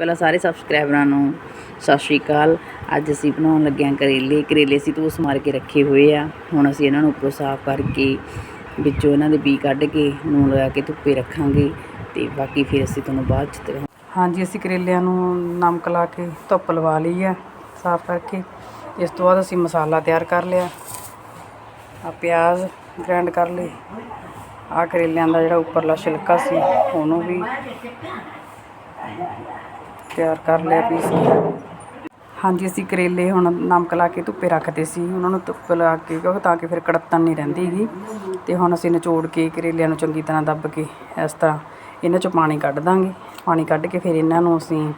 ਪਹਿਲਾਂ ਸਾਰੇ ਸਬਸਕ੍ਰਾਈਬਰਾਂ ਨੂੰ ਸਤਿ ਸ਼੍ਰੀ ਅਕਾਲ। ਅੱਜ ਅਸੀਂ ਬਣਾਉਣ ਲੱਗੇ ਹਾਂ ਕਰੇਲੇ। ਕਰੇਲੇ ਅਸੀਂ ਧੂਸ ਮਾਰ ਕੇ ਰੱਖੇ ਹੋਏ ਆ। ਹੁਣ ਅਸੀਂ ਇਹਨਾਂ ਨੂੰ ਉੱਪਰੋਂ ਸਾਫ਼ ਕਰਕੇ ਵਿੱਚੋਂ ਇਹਨਾਂ ਦੇ ਬੀ ਕੱਢ ਕੇ ਨੂਨ ਲਗਾ ਕੇ ਧੁੱਪੇ ਰੱਖਾਂਗੇ ਤੇ ਬਾਕੀ ਫਿਰ ਅਸੀਂ ਤੁਹਾਨੂੰ ਬਾਅਦ ਚ ਦਿਖਾਵਾਂਗੇ। ਹਾਂਜੀ, ਅਸੀਂ ਕਰੇਲਿਆਂ ਨੂੰ ਨਮਕ ਲਾ ਕੇ ਧੁੱਪ ਲਵਾ ਲਈ ਆ ਸਾਫ਼ ਕਰਕੇ। ਇਸ ਤੋਂ ਬਾਅਦ ਅਸੀਂ ਮਸਾਲਾ ਤਿਆਰ ਕਰ ਲਿਆ। ਆ ਪਿਆਜ਼ ਗ੍ਰਾਈਂਡ ਕਰ ਲਏ। ਆ ਕਰੇਲਿਆਂ ਦਾ ਜਿਹੜਾ ਉੱਪਰਲਾ ਛਿਲਕਾ ਸੀ, ਉਹਨੂੰ ਵੀ ਤਿਆਰ ਕਰ ਲਿਆ ਪੀਸ ਹਾਂਜੀ, ਅਸੀਂ ਕਰੇਲੇ ਹੁਣ ਨਮਕ ਲਾ ਕੇ ਧੁੱਪੇ ਰੱਖਦੇ ਸੀ। ਉਹਨਾਂ ਨੂੰ ਧੁੱਪ ਲਾ ਕੇ ਕਿਉਂਕਿ ਤਾਂ ਕਿ ਫਿਰ ਕੜੱਤਣ ਨਹੀਂ ਰਹਿੰਦੀ ਗੀ ਤੇ ਹੁਣ ਅਸੀਂ ਨਿਚੋੜ ਕੇ ਕਰੇਲਿਆਂ ਨੂੰ ਚੰਗੀ ਤਰ੍ਹਾਂ ਦੱਬ ਕੇ ਇਸ ਤਰ੍ਹਾਂ ਇਹਨਾਂ ਚੋਂ ਪਾਣੀ ਕੱਢ ਦਾਂਗੇ। ਪਾਣੀ ਕੱਢ ਕੇ ਫਿਰ ਇਹਨਾਂ ਨੂੰ ਅਸੀਂ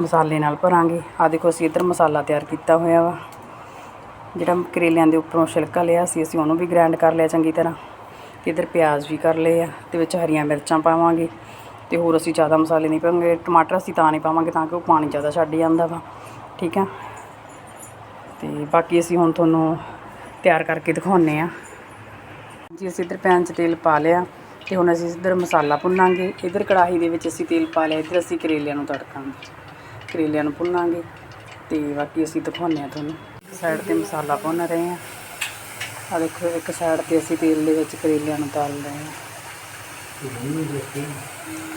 ਮਸਾਲੇ ਨਾਲ ਭਰਾਂਗੇ। ਆ ਦੇਖੋ, ਅਸੀਂ ਇੱਧਰ ਮਸਾਲਾ ਤਿਆਰ ਕੀਤਾ ਹੋਇਆ ਵਾ। ਜਿਹੜਾ ਕਰੇਲਿਆਂ ਦੇ ਉੱਪਰੋਂ ਛਿਲਕਾ ਲਿਆ ਸੀ, ਅਸੀਂ ਉਹਨੂੰ ਵੀ ਗ੍ਰਾਈਂਡ ਕਰ ਲਿਆ ਚੰਗੀ ਤਰ੍ਹਾਂ। ਤੇ ਇੱਧਰ ਪਿਆਜ਼ ਵੀ ਕਰ ਲਏ ਆ। ਤੇ ਵਿੱਚ ਹਰੀਆਂ ਮਿਰਚਾਂ ਪਾਵਾਂਗੇ। ਤੇ ਹੋਰ ਅਸੀਂ ਜ਼ਿਆਦਾ ਮਸਾਲੇ ਨਹੀਂ ਪਾਵਾਂਗੇ, ਟਮਾਟਰ ਅਸੀਂ ਤਾਂ ਨਹੀਂ ਪਾਵਾਂਗੇ ਤਾਂ ਕਿ ਉਹ ਪਾਣੀ ਜ਼ਿਆਦਾ ਛੱਡ ਜਾਂਦਾ ਵਾ, ਠੀਕ ਆ? ਤੇ ਬਾਕੀ ਅਸੀਂ ਹੁਣ ਤੁਹਾਨੂੰ ਤਿਆਰ ਕਰਕੇ ਦਿਖਾਉਂਦੇ ਆ। ਜੀ, ਅਸੀਂ ਇੱਧਰ ਪੈਨ 'ਚ ਤੇਲ ਪਾ ਲਿਆ ਤੇ ਹੁਣ ਅਸੀਂ ਇੱਧਰ ਮਸਾਲਾ ਭੁੰਨਾਂਗੇ। ਇੱਧਰ ਕੜਾਹੀ ਦੇ ਵਿੱਚ ਅਸੀਂ ਤੇਲ ਪਾ ਲਿਆ, ਇੱਧਰ ਅਸੀਂ ਕਰੇਲਿਆਂ ਨੂੰ ਤੜਕਾਂਗੇ, ਕਰੇਲਿਆਂ ਨੂੰ ਭੁੰਨਾਂਗੇ ਤੇ ਬਾਕੀ ਅਸੀਂ ਦਿਖਾਉਂਦੇ ਆ ਤੁਹਾਨੂੰ। ਸਾਈਡ ਤੇ ਮਸਾਲਾ ਭੁੰਨ ਰਹੇ ਆ। ਆ ਦੇਖੋ, ਇੱਕ ਸਾਈਡ ਤੇ ਅਸੀਂ ਤੇਲ ਦੇ ਵਿੱਚ ਕਰੇਲਿਆਂ ਨੂੰ ਤਲ ਰਹੇ ਆ।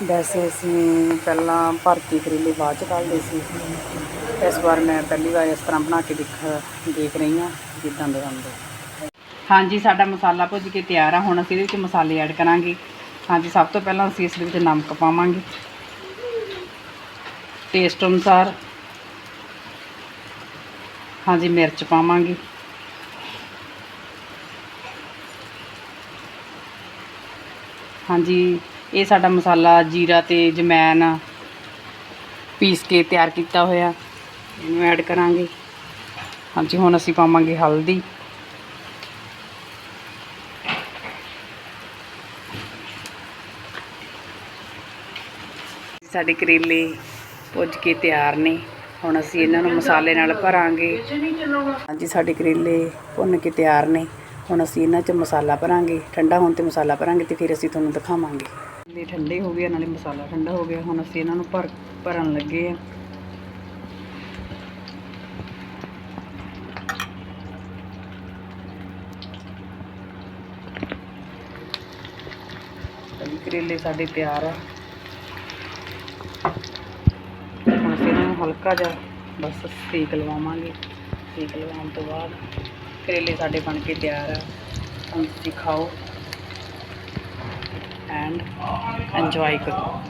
ਵੈਸੇ ਅਸੀਂ ਪਹਿਲਾਂ ਭਰਤੀ ਕਰੇਲੇ ਬਾਅਦ ਚ ਤਲਦੇ ਸੀ। ਇਸ ਵਾਰ ਮੈਂ ਪਹਿਲੀ ਵਾਰ ਇਸ ਤਰ੍ਹਾਂ ਬਣਾ ਕੇ ਦੇਖ ਦੇਖ ਰਹੀ ਹਾਂ, ਜਿੱਦਾਂ ਦੇ ਬਣਦੇ ਹਾਂਜੀ, ਸਾਡਾ ਮਸਾਲਾ ਭੁੱਜ ਕੇ ਤਿਆਰ ਆ। ਹੁਣ ਅਸੀਂ ਇਹਦੇ ਵਿੱਚ ਮਸਾਲੇ ਐਡ ਕਰਾਂਗੇ। ਹਾਂਜੀ, ਸਭ ਤੋਂ ਪਹਿਲਾਂ ਅਸੀਂ ਇਸ ਵਿੱਚ ਨਮਕ ਪਾਵਾਂਗੇ। ਟੇਸਟ ਅਨੁਸਾਰ। ਹਾਂਜੀ, ਮਿਰਚ ਪਾਵਾਂਗੇ। ਹਾਂਜੀ, ਇਹ ਸਾਡਾ ਮਸਾਲਾ, ਜੀਰਾ ਤੇ ਜਮੈਨ ਪੀਸ ਕੇ ਤਿਆਰ ਕੀਤਾ ਹੋਇਆ। ਇਹਨੂੰ ਐਡ ਕਰਾਂਗੇ। ਹਾਂਜੀ, ਹੁਣ ਅਸੀਂ ਪਾਵਾਂਗੇ ਹਲਦੀ। ਸਾਡੇ ਕਰੇਲੇ ਭੁੱਜ ਕੇ ਤਿਆਰ ਨੇ। ਹੁਣ ਅਸੀਂ ਇਹਨਾਂ ਨੂੰ ਮਸਾਲੇ ਨਾਲ ਭਰਾਂਗੇ। ਹਾਂਜੀ, ਸਾਡੇ ਕਰੇਲੇ ਭੁੰਨ ਕੇ ਤਿਆਰ ਨੇ। ਹੁਣ ਅਸੀਂ ਇਹਨਾਂ 'ਚ ਮਸਾਲਾ ਭਰਾਂਗੇ ਠੰਡਾ ਹੋਣ ਤੇ ਮਸਾਲਾ ਭਰਾਂਗੇ ਤੇ ਫਿਰ ਅਸੀਂ ਤੁਹਾਨੂੰ ਦਿਖਾਵਾਂਗੇ। ਕਰੇਲੇ ਠੰਡੇ ਹੋ ਗਏ ਨਾਲੇ ਮਸਾਲਾ ਠੰਡਾ ਹੋ ਗਿਆ। ਹੁਣ ਅਸੀਂ ਇਹਨਾਂ ਨੂੰ ਭਰ ਭਰਨ ਲੱਗੇ ਆ। ਹਾਂਜੀ, ਕਰੇਲੇ ਸਾਡੇ ਤਿਆਰ ਆ। ਹੁਣ ਅਸੀਂ ਇਹਨਾਂ ਨੂੰ ਹਲਕਾ ਜਿਹਾ ਬਸ ਸੇਕ ਲਵਾਵਾਂਗੇ। ਸੇਕ ਲਵਾਉਣ ਤੋਂ ਬਾਅਦ ਕਰੇਲੇ ਸਾਡੇ ਬਣ ਕੇ ਤਿਆਰ ਆ। ਹੁਣ ਤੁਸੀਂ ਖਾਓ। ਐਂਡ ਇੰਜੋਏ ਕਰੋ।